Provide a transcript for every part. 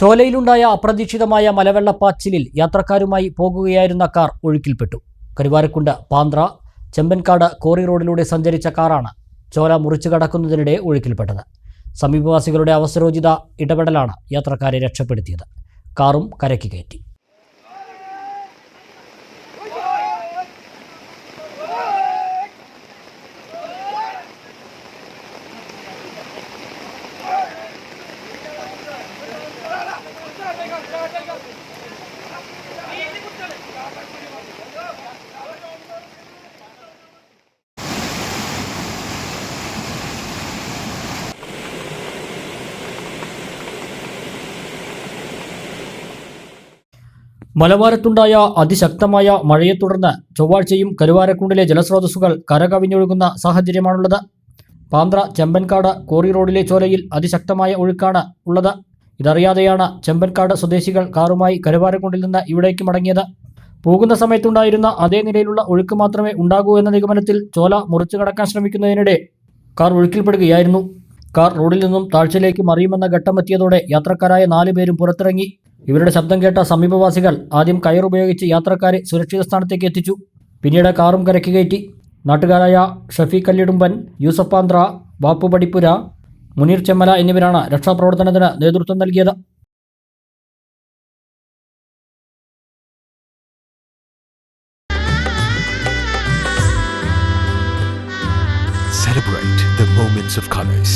ചോലയിലുണ്ടായ അപ്രതീക്ഷിതമായ മലവെള്ളപ്പാച്ചിലിൽ യാത്രക്കാരുമായി പോകുകയായിരുന്ന കാർ ഒഴുക്കിൽപ്പെട്ടു. കരുവാരക്കുണ്ട് പാന്ത്ര ചെമ്പൻകാട് കോറി റോഡിലൂടെ സഞ്ചരിച്ച കാറാണ് ചോല മുറിച്ചു കടക്കുന്നതിനിടെ ഒഴുക്കിൽപ്പെട്ടത്. സമീപവാസികളുടെ അവസരോചിത ഇടപെടലാണ് യാത്രക്കാരെ രക്ഷപ്പെടുത്തിയത്. കാറും കരയ്ക്ക് കയറ്റി. മലബാരത്തുണ്ടായ അതിശക്തമായ മഴയെ തുടർന്ന് ചൊവ്വാഴ്ചയും കരുവാരക്കുണ്ടിലെ ജലസ്രോതസ്സുകൾ കരകവിഞ്ഞൊഴുകുന്ന സാഹചര്യമാണുള്ളത്. പാന്ത്ര ചെമ്പൻകാട് കോറി റോഡിലെ ചോലയിൽ അതിശക്തമായ ഒഴുക്കാണ് ഉള്ളത്. ഇതറിയാതെയാണ് ചെമ്പൻകാട് സ്വദേശികൾ കാറുമായി കരുവാരക്കുണ്ടിൽ നിന്ന് ഇവിടേക്ക് മടങ്ങിയത്. പോകുന്ന സമയത്തുണ്ടായിരുന്ന അതേ നിലയിലുള്ള ഒഴുക്ക് മാത്രമേ ഉണ്ടാകൂ എന്ന നിഗമനത്തിൽ ചോല മുറിച്ചു കടക്കാൻ ശ്രമിക്കുന്നതിനിടെ കാർ ഒഴുക്കിൽപ്പെടുകയായിരുന്നു. കാർ റോഡിൽ നിന്നും താഴ്ചയിലേക്ക് മറിയുമെന്ന ഘട്ടമെത്തിയതോടെ യാത്രക്കാരായ നാലു പേരും പുറത്തിറങ്ങി. ഇവരുടെ ശബ്ദം കേട്ട സമീപവാസികൾ ആദ്യം കയറുപയോഗിച്ച് യാത്രക്കാരെ സുരക്ഷിത സ്ഥാനത്തേക്ക് എത്തിച്ചു പിന്നീട് കാറും കരയ്ക്ക് കയറ്റി നാട്ടുകാരായ ഷഫീഖ് കല്ലിടുമ്പൻ യൂസഫ് പാന്ത്ര ബാപ്പു പടിപ്പുര മുനീർ ചെമ്മല എന്നിവരാണ് രക്ഷാപ്രവർത്തനത്തിന് നേതൃത്വം നൽകിയത് Celebrate the moments of colors.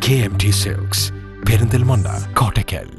KMT Silks, Perindalmanda, Kottakkal.